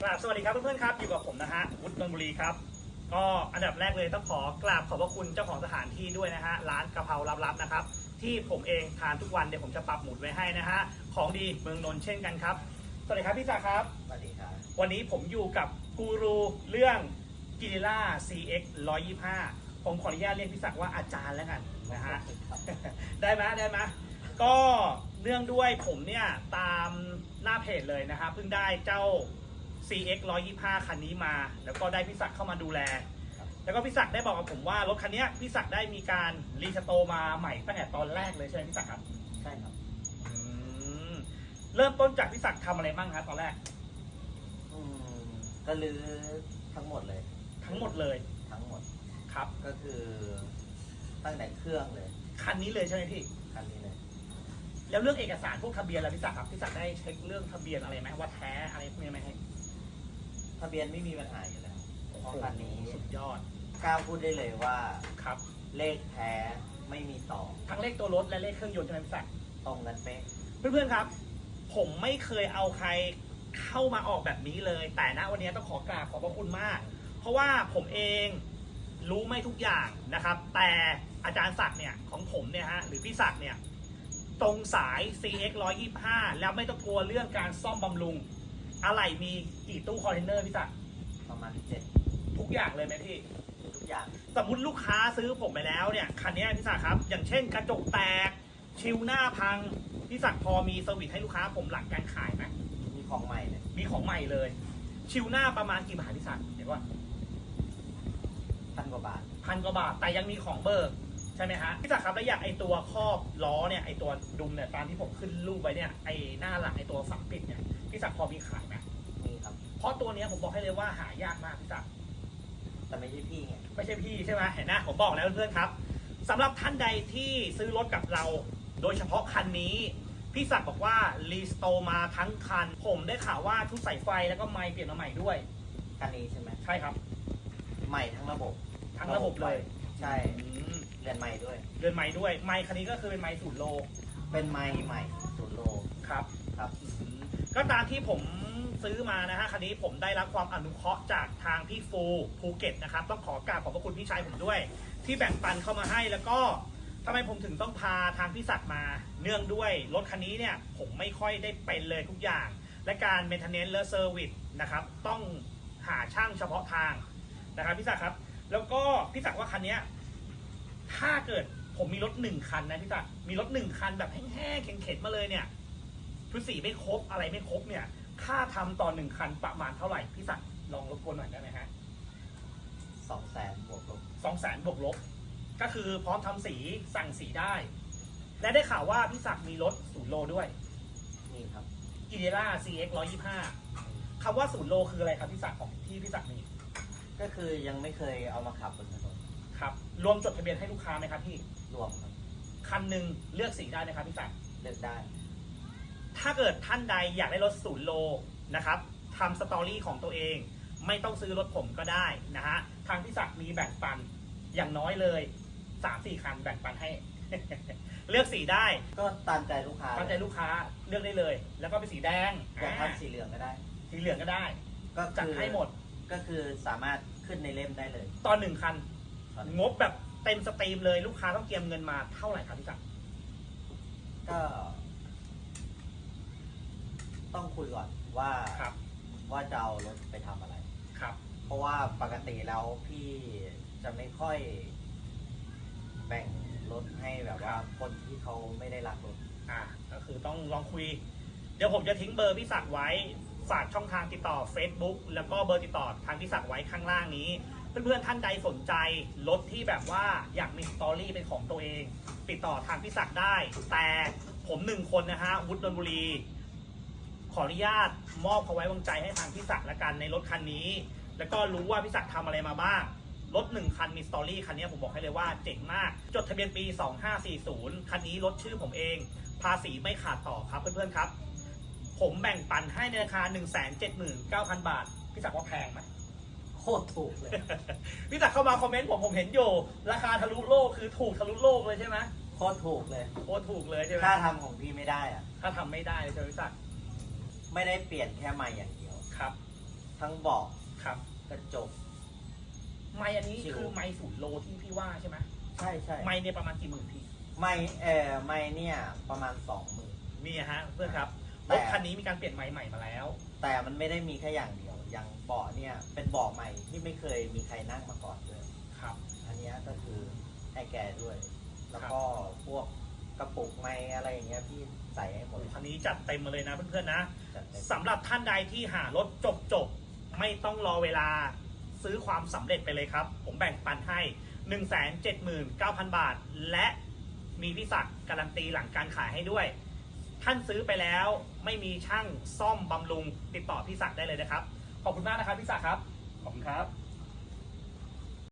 กราบสวัสดีครับเพื่อนๆครับ อยู่กับผมนะฮะวุฒินนทบุรีครับ ก็อันดับแรกเลยต้องขอกราบขอบพระคุณเจ้าของสถานที่ด้วยนะฮะร้านกะเพราลับๆนะครับ ที่ผมเองทานทุกวันเดี๋ยวผมจะปักหมุดไว้ให้นะฮะของดีเมืองนนท์เช่นกันครับ สวัสดีครับพี่ศักดิ์ครับ สวัสดีครับ วันนี้ผมอยู่กับกูรูเรื่องกิริล่า CX 125 ผมขออนุญาตเรียกพี่ศักดิ์ว่าอาจารย์แล้วกันนะฮะได้ไหมได้ไหมก็เนื่องด้วยผมเนี่ยตามหน้าเพจเลยนะครับเพิ่งได้เจ้า CX 125 คันนี้มา แล้วก็ได้พี่ศักดิ์เข้ามาดูแลครับแล้วก็พี่ศักดิ์ได้บอกกับผมว่ารถคันเนี้ยพี่ศักดิ์ได้มีการรีสโตร์มาใหม่ตั้งแต่ตอนแรกเลยใช่ไหมพี่ศักดิ์ครับใช่ครับอืมเริ่มต้นจากพี่ศักดิ์ทำอะไรบ้างครับตอนแรก อืมก็ลือทั้งหมดเลย ทั้งหมดเลยทั้งหมดครับ ก็คือตั้งแต่เครื่องเลยคันนี้เลยใช่ไหมพี่ คันนี้เลย แล้วเรื่องเอกสารพวกทะเบียนอะไรพี่ศักดิ์ครับพี่ศักดิ์ได้เช็คเรื่องทะเบียนอะไรไหมว่าแท้อะไรพวกนี้ไหมให้ทะเบียนไม่มีปัญหาอยู่แล้วเพราะคันนี้สุดยอดกล้าพูดได้เลยว่าครับเลขแท้ไม่มีต่อ ทั้งเลขตัวรถและเลขเครื่องยนต์ใช่ไหมพี่ศักดิ์ตรงกันเป๊ะเพื่อนๆครับ ผมไม่เคยเอาใครเข้ามาออกแบบนี้เลย แต่ณวันนี้ต้องขอกราบขอบพระคุณมาก เพราะว่าผมเองรู้ไม่ทุกอย่างนะครับ แต่อาจารย์ศักดิ์เนี่ยของผมเนี่ยฮะหรือพี่ศักดิ์เนี่ยตรงสาย CX 125 แล้วไม่ต้องกลัวเรื่องการซ่อมบำรุง อะไรมีกี่ตู้คอนเทนเนอร์พี่ศักดิ์ประมาณเจ็ดทุกอย่างเลยไหมพี่ ทุกอย่าง สมมติลูกค้าซื้อผมไปแล้วเนี่ยคันนี้พี่ศักดิ์ครับ อย่างเช่นกระจกแตก ชิวหน้าพังพี่ศักดิ์พอมีเซอร์วิสให้ลูกค้าผมหลังการขายไหมมีของใหม่เลยมีของใหม่เลย ชิวหน้าประมาณกี่บาทพี่ศักดิ์เดี๋ยวว่าพันกว่าบาทพันกว่าบาทแต่ยังมีของเบิกใช่ไหมฮะพี่ศักดิ์ครับแล้วอย่างไอตัวครอบล้อเนี่ยไอตัวดุมเนี่ยตามที่ผมขึ้นรูปไว้เนี่ยไอหน้าหลังไอตัวฝังปิดเนี่ย พี่ศักดิ์พอมีขายไหมมีครับ เพราะตัวเนี้ยผมบอกให้เลยว่าหายากมากพี่ศักดิ์แต่ไม่ใช่พี่ไงไม่ใช่พี่ใช่ไหมเห็นนะผมบอกแล้วเพื่อนๆครับสำหรับท่านใดที่ซื้อรถกับเรา โดยเฉพาะคันนี้ พี่ศักดิ์บอกว่ารีสโตร์มาทั้งคัน ผมได้ข่าวว่าชุดสายไฟแล้วก็ไมค์เปลี่ยนมาใหม่ด้วย คันนี้ใช่ไหมใช่ครับ ใหม่ทั้งระบบทั้งระบบเลยใช่อืมเรือนใหม่ด้วย เรือนไมค์ด้วยไมค์คันนี้ก็คือเป็นไมค์สูตรโลเป็นไม้ใหม่ศูนย์โลครับ ครับอืม ก็ตามที่ผมซื้อมานะฮะคันนี้ผมได้รับความอนุเคราะห์จากทางพี่ฟูภูเก็ตนะครับต้องขอกราบขอบพระคุณพี่ชายผมด้วย ที่แบ่งปันเข้ามาให้แล้วก็ทำไมผมถึงต้องพาทางพี่ศักดิ์มา เนื่องด้วยรถคันนี้เนี่ยผมไม่ค่อยได้เป็นเลยทุกอย่าง และการเมนเทนเนนซ์และเซอร์วิสนะครับต้องหาช่างเฉพาะทางนะครับพี่ศักดิ์ครับ แล้วก็พี่ศักดิ์ว่าคันเนี้ยถ้าเกิดผมมีรถหนึ่งคันนะพี่ศักดิ์มีรถหนึ่งคันแบบแห้งๆเข็นๆมาเลยเนี่ย ชุดสีไม่ครบอะไรไม่ครบเนี่ย ค่าทำต่อหนึ่งคันประมาณเท่าไหร่พี่ศักดิ์ลองรบกวนหน่อยได้ไหมฮะสองแสนบวกลบสองแสนบวกลบ ก็คือพร้อมทำสีสั่งสีได้ และได้ข่าวว่าพี่ศักดิ์มีรถศูนย์โลด้วยนี่ครับกิเดล่า CX 125คำว่าศูนย์โลคืออะไรครับพี่ศักดิ์ของที่พี่ศักดิ์มีก็คือยังไม่เคยเอามาขับบนถนนครับ รวมจดทะเบียนให้ลูกค้าไหมครับพี่รวมครับคันหนึ่งเลือกสีได้ไหมครับพี่ศักดิ์เลือกได้ ถ้าเกิดท่านใดอยากได้รถศูนย์โลนะครับทำสตอรี่ของตัวเอง ไม่ต้องซื้อรถผมก็ได้นะฮะทางพี่ศักดิ์มีแบ่งปันอย่างน้อยเลยสามสี่คันแบ่งปันให้ เลือกสีได้ก็ตามใจลูกค้าตามใจลูกค้าเลือกได้เลย แล้วก็เป็นสีแดงอยากอ่าทำสีเหลืองก็ได้ สีเหลืองก็ได้ ก็จัดคือให้หมดก็คือสามารถขึ้นในเล่มได้เลย ตอนหนึ่งคัน ตอนงบแบบเต็มสตรีมเลยลูกค้าต้องเตรียมเงินมาเท่าไหร่ครับพี่ศักดิ์ก็ ต้องคุยก่อนว่าครับว่าจะเอารถไปทำอะไร ครับ เพราะว่าปกติแล้วพี่จะไม่ค่อยแบ่งรถให้แบบว่าคนที่เขาไม่ได้รักรถอ่าก็คือต้องลองคุย เดี๋ยวผมจะทิ้งเบอร์พี่ศักดิ์ไว้ฝากช่องทางติดต่อ Facebook แล้วก็เบอร์ติดต่อทางพี่ศักดิ์ไว้ข้างล่างนี้ เพื่อนๆท่านใดสนใจรถที่แบบว่าอยากมีสตอรี่เป็นของตัวเอง ติดต่อทางพี่ศักดิ์ได้ แต่ผมหนึ่งคนนะฮะวุฒินนทบุรี ขออนุญาตมอบเขาไว้วางใจให้ทางพี่ศักดิ์ละกันในรถคันนี้ แล้วก็รู้ว่าพี่ศักดิ์ทำอะไรมาบ้าง รถหนึ่งคันมีสตอรี่คันนี้ผมบอกให้เลยว่าเจ๋งมาก จดทะเบียนปี 2540 คันนี้รถชื่อผมเอง ภาษีไม่ขาดต่อครับเพื่อนๆครับ ผมแบ่งปันให้ในราคา 179,000 บาท พี่ศักดิ์ว่าแพงไหมโคตรถูกเลย พี่ศักดิ์เข้ามาคอมเมนต์ผมผมเห็นอยู่ ราคาทะลุโลกคือถูกทะลุโลกเลยใช่ไหมโคตรถูกเลยโอ้ถูกเลยใช่ไหมถ้าทำของพี่ไม่ได้อะถ้าทำไม่ได้เลยใช่ไหมพี่ศักดิ์ ไม่ได้เปลี่ยนแค่ใหม่อย่างเดียว ครับ ทั้งเบาะครับกระจก ไม้อันนี้ชิว คือไม้ศูนย์โลที่พี่ว่าใช่ไหมใช่ใช่ไม้เนี่ยประมาณกี่หมื่นพี่ ไม่เออไม่เนี่ยประมาณสองหมื่นนี่ฮะเพื่อนครับแต่ รถคันนี้มีการเปลี่ยนไม้ใหม่มาแล้ว แต่มันไม่ได้มีแค่อย่างเดียว อย่างเบาะเนี่ยเป็นเบาะใหม่ที่ไม่เคยมีใครนั่งมาก่อนเลย ครับ อันเนี้ยก็คือให้แกด้วย แล้วก็พวกกระปุกไม้อะไรอย่างเงี้ยพี่ ใส่ให้หมดคันนี้จัดเต็มมาเลยนะเพื่อนๆนะจัดเต็มสำหรับท่านใดที่หารถจบจบๆไม่ต้องรอเวลาซื้อความสำเร็จไปเลยครับ ผมแบ่งปันให้ 1 7 9 0 0 0 บาท และมีพี่ศักดิ์การันตีหลังการขายให้ด้วย ท่านซื้อไปแล้วไม่มีช่างซ่อมบำรุงติดต่อพี่ศักดิ์ได้เลยนะครับ ขอบคุณมากนะครับพี่ศักดิ์ครับ ขอบคุณครับ